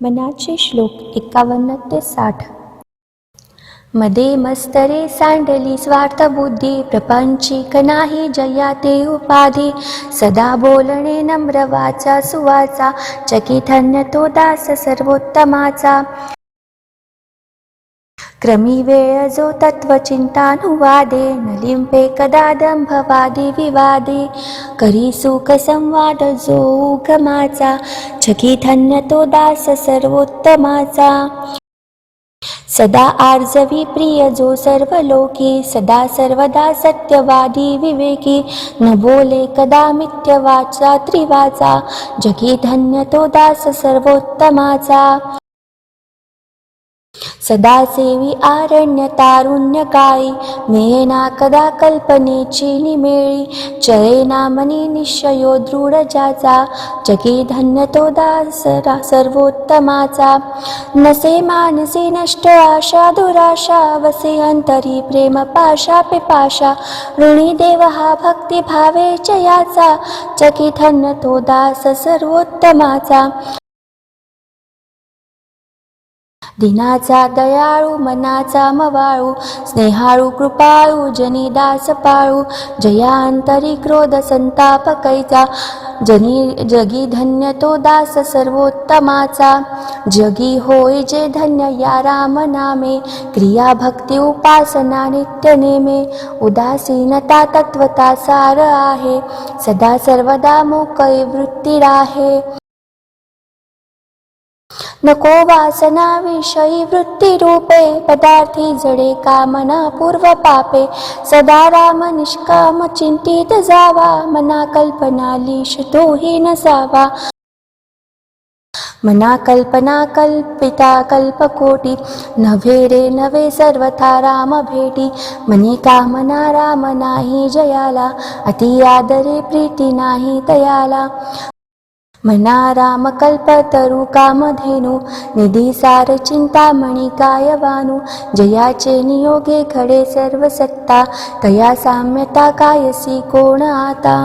मनाचे श्लोक एकावन्न ते साठ. मध्ये मस्तरे सांडली स्वार्थ बुद्धी प्रपंचिक नाही जया ते उपाधी. सदा बोलणे नम्रवाचा सुवाचा चकितन्य तो दास सर्वोत्तमाचा. क्रमी वेळ जो तत्वचिंतानुवादे न लिंपे कदा विवादे करी सुख संवाद जो उगमाचा चकितन्य तो दास सर्वोत्तमाचा सदा आर्जवी प्रिय जो सर्व लोकी सदा सर्वदा सत्यवादी विवेकी न बोले कदा मिथ्यवाचा त्रिवाचा जगी धन्य तो दास सर्वोत्तमाचा सदा सेवी आरण्य तारुण्य काळी मेना कदा कल्पनेची निमेळी चरेना मनी निश्चयो दृढ ज्याचा जगी धन्य तो दासरा सर्वोत्तमाचा. नसे मानसे नष्ट आशा दुराशा वसे अंतरी प्रेम पाशा पिपाशा ऋणी देव हा भक्ती भावे जयाचा जगी धन्य तो दास सर्वोत्तमाचा. दिनाचा दयाळू मनाचा मवाळू स्नेहाळू कृपाळू जनी दास पाळू जयांतरी क्रोध संताप कैचा जनी जगी धन्य तो दास सर्वोत्तमाचा जगी होय जे धन्य या राम नामे क्रिया भक्ती उपासना नित्य नेमे उदासीनता तत्वता सार आहे सदा सर्वदा मोकळी वृत्ती राहे. नको वासना विषयी वृत्ती रूपे पदार्थी जडे कामना पूर्व पापे. सदा राम निष्काम चिंतित जावा मना कल्पना लिशतो तोही नसावा. मना कल्पना कल्पिता कल्पकोटी नव्हे रे नव्हे सर्वथा राम भेटी. मनी कामना राम नाही जयाला अति आदरे प्रीती नाही तयाला मना राम कामधेनु निधी सार चिंतामणी कायवानु जयाचे नियोगे खडे सर्व सत्ता तया साम्यता कायसी कोण आता?